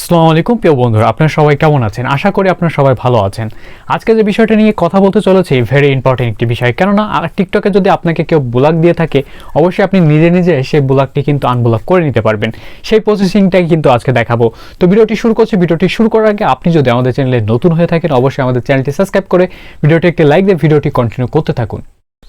আসসালামু আলাইকুম, প্রিয় বন্ধুরা। আপনারা সবাই কেমন আছেন? আশা করি আপনারা সবাই ভালো আছেন। আজকে যে বিষয়টা নিয়ে কথা বলতে চলেছি ভেরি ইম্পর্টেন্ট একটি বিষয়। কেননা টিকটকে যদি আপনাকে কেউ ব্লগ দিয়ে থাকে, অবশ্যই আপনি নিজে নিজে সেই ব্লগটি কিন্তু আনব্লক করে নিতে পারবেন। সেই প্রসেসিংটাই কিন্তু আজকে দেখাবো। তো ভিডিওটি শুরু করছি। ভিডিওটি শুরু করার আগে আপনি যদি আমাদের চ্যানেলে নতুন হয়ে থাকেন, অবশ্যই আমাদের চ্যানেলটি সাবস্ক্রাইব করে ভিডিওটি একটি লাইক দিয়ে ভিডিওটি কন্টিনিউ করতে থাকুন।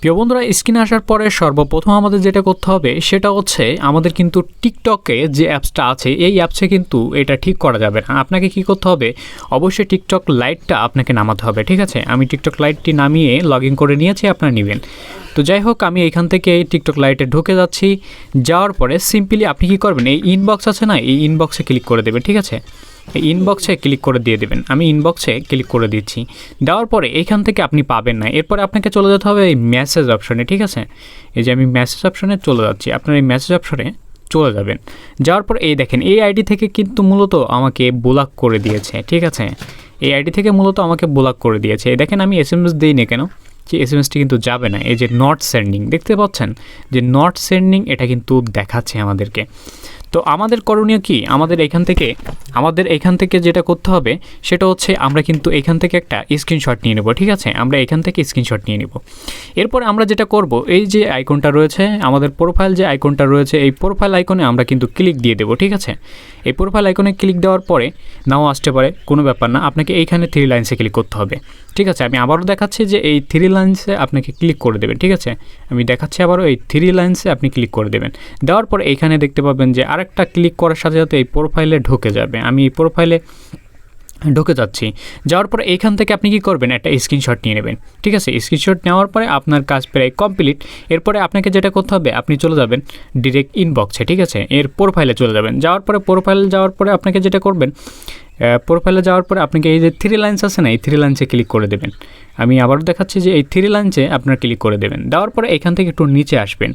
প্রিয় বন্ধুরা, স্ক্রিনে আসার পরে সর্বপ্রথম আমাদের যেটা করতে হবে সেটা হচ্ছে আমাদের কিন্তু টিকটকে যে অ্যাপসটা আছে, এই অ্যাপসে কিন্তু এটা ঠিক করা যাবে না। আপনাকে কি করতে হবে? অবশ্যই টিকটক লাইটটা আপনাকে নামাতে হবে, ঠিক আছে? আমি টিকটক লাইটটি নামিয়ে লগ ইন করে নিয়েছি, আপনারা নেবেন। তো যাই হোক, আমি এখান থেকে টিকটক লাইটে ঢুকে যাচ্ছি। যাওয়ার পরে সিম্পলি আপনি কি করবেন? এই ইনবক্স আছে না? এই ইনবক্সে ক্লিক করে দেবেন, ঠিক আছে? ইনবক্সে ক্লিক করে দিয়ে দেবেন। আমি ইনবক্সে ক্লিক করে দিচ্ছি। দেওয়ার পরে এইখান থেকে আপনি পাবেন না। এরপরে আপনাকে চলে যেতে হবে এই মেসেজ অপশনে ঠিক আছে? এই যে আমি মেসেজ অপশনে চলে যাচ্ছি। আপনার এই মেসেজ অপশনে চলে যাবেন। যাওয়ার পর এই দেখেন, এই আইডি থেকে কিন্তু মূলত আমাকে ব্লক করে দিয়েছে, ঠিক আছে? এই আইডি থেকে মূলত আমাকে ব্লক করে দিয়েছে। এই দেখেন, আমি এস এম এস দিই না কেন? যে এস এম এসটি কিন্তু যাবে না। এই যে নট সেন্ডিং দেখতে পাচ্ছেন? যে নট সেন্ডিং এটা কিন্তু দেখাচ্ছে আমাদেরকে। তো আমাদের করণীয় কি? আমাদের এখান থেকে, আমাদের এখান থেকে যেটা করতে হবে, সেটা হচ্ছে আমরা কিন্তু এখান থেকে একটা স্ক্রিনশট নিয়ে নেব, ঠিক আছে? আমরা এখান থেকে স্ক্রিনশট নিয়ে নেব। এরপর আমরা যেটা করব, এই যে আইকনটা রয়েছে, আমাদের প্রোফাইল যে আইকনটা রয়েছে, এই প্রোফাইল আইকনে আমরা কিন্তু ক্লিক দিয়ে দেবো, ঠিক আছে? এই প্রোফাইল আইকনে ক্লিক দেওয়ার পরে, নাও আসতে পারে, কোনো ব্যাপার না, আপনাকে এইখানে থ্রি লাইন্সে ক্লিক করতে হবে, ঠিক আছে? আমি আবারও দেখাচ্ছি যে এই থ্রি লাইন্সে আপনাকে ক্লিক করে দেবেন, ঠিক আছে? আমি দেখাচ্ছি আবারও, এই থ্রি লাইন্সে আপনি ক্লিক করে দেবেন। দেওয়ার পর এইখানে দেখতে পাবেন যে আরেকটা ক্লিক করার সাথে সাথে এই প্রোফাইলে ঢুকে যাবে। আমি এই প্রোফাইলে ঢুকে যাচ্ছি। যাওয়ার পরে এইখান থেকে আপনি কি করবেন? একটা স্ক্রিনশট নিয়ে নেবেন। ঠিক আছে? স্ক্রিনশট নেওয়ার পরে আপনার কাজ প্রায় কমপ্লিট এরপরে আপনাকে যেটা করতে হবে, আপনি চলে যাবেন ডিরেক্ট ইনবক্সে ঠিক আছে? এর প্রোফাইলে চলে যাবেন। যাওয়ার পরে প্রোফাইলে যাওয়ার পরে আপনাকে যেটা করবেন প্রোফাইলে যাওয়ার পরে আপনাকে এই যে থ্রি লাইন্স আছে না, এই থ্রি লাইন্সে ক্লিক করে দেবেন। আমি আবারও দেখাচ্ছি যে এই থ্রি লাইন্সে আপনার ক্লিক করে দেবেন। দেওয়ার পরে এখান থেকে একটু নিচে আসবেন।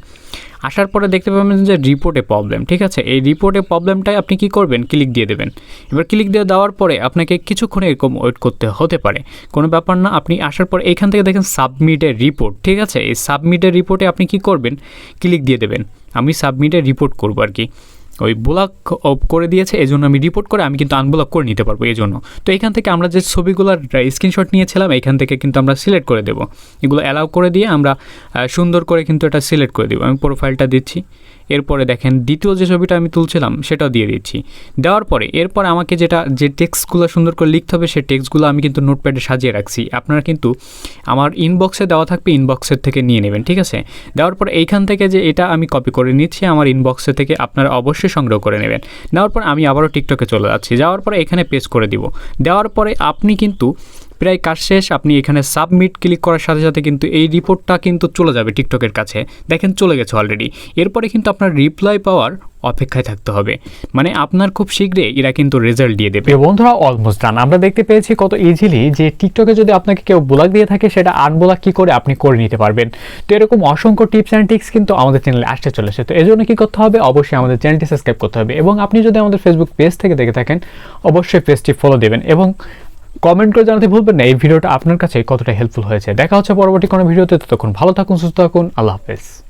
আসার পরে দেখতে পাবেন যে রিপোর্টে প্রবলেম ঠিক আছে? এই রিপোর্টে প্রবলেমটাই আপনি কি করবেন? ক্লিক দিয়ে দেবেন। এবার ক্লিক দিয়ে দেওয়ার পরে আপনাকে কিছুক্ষণ এরকম ওয়েট করতে হতে পারে। কোনো ব্যাপার না, আপনি আসার পর এখান থেকে দেখেন সাবমিটের রিপোর্ট ঠিক আছে? এই সাবমিটের রিপোর্টে আপনি কি করবেন? ক্লিক দিয়ে দেবেন। আমি সাবমিটের রিপোর্ট করব আর কি ওই ব্লক অফ করে দিয়েছে এই জন্য আমি রিপোর্ট করে আমি কিন্তু আনব্লক করে নিতে পারব এই জন্য তো এখান থেকে আমরা যে ছবিগুলোর স্ক্রিনশট নিয়েছিলাম, এখান থেকে কিন্তু আমরা সিলেক্ট করে দেবো। এগুলো অ্যালাউ করে দিয়ে আমরা সুন্দর করে কিন্তু এটা সিলেক্ট করে দেবো। আমি প্রোফাইলটা দিচ্ছি। এরপরে দেখেন, দ্বিতীয় যে ছবিটা আমি তুলছিলাম, সেটাও দিয়ে দিচ্ছি। দেওয়ার পরে, এরপর আমাকে যেটা, যে টেক্সটগুলো সুন্দর করে লিখতে হবে সেই টেক্সটগুলো আমি কিন্তু নোটপ্যাডে সাজিয়ে রাখছি। আপনারা কিন্তু আমার ইনবক্সে দেওয়া থাকবে ইনবক্সের থেকে নিয়ে নেবেন, ঠিক আছে? দেওয়ার পর এইখান থেকে যে এটা আমি কপি করে নিচ্ছি, আমার ইনবক্সে থেকে আপনারা অবশ্যই সংগ্রহ করে নেবেন। নেওয়ার পর আমি আবারও টিকটকে চলে যাচ্ছি। যাওয়ার পরে এখানে পেস্ট করে দিব। দেওয়ার পরে আপনি কিন্তু প্রায় কাজ শেষ, আপনি এখানে সাবমিট ক্লিক করার সাথে সাথে কিন্তু এই রিপোর্টটা কিন্তু চলে যাবে টিকটকের কাছে। দেখেন চলে গেছে অলরেডি এরপরে কিন্তু আপনার রিপ্লাই পাওয়ার অপেক্ষায় থাকতে হবে। মানে আপনার খুব শীঘ্রই এরা কিন্তু রেজাল্ট দিয়ে দেবে। বন্ধুরা অলমোস্ট ডান আমরা দেখতে পেয়েছি কত ইজিলি যে টিকটকে যদি আপনাকে কেউ ব্লগ দিয়ে থাকে, সেটা আনব্লক কি করে আপনি করে নিতে পারবেন। তো এরকম অসংখ্য টিপস অ্যান্ড টিক্স কিন্তু আমাদের চ্যানেলে আসতে চলেছে। তো এই জন্য কি করতে হবে? অবশ্যই আমাদের চ্যানেলটি সাবস্ক্রাইব করতে হবে। এবং আপনি যদি আমাদের ফেসবুক পেজ থেকে দেখে থাকেন, অবশ্যই পেজটি ফলো দেবেন। এবং কমেন্ট করে জানাতে ভুলবেন না। এই ভিডিওটা আপনার কাছে কতটা হেল্পফুল হয়েছে। দেখা হচ্ছে পরবর্তী কোনো ভিডিওতে। ততক্ষণ ভালো থাকুন, সুস্থ থাকুন। আল্লাহ হাফেজ।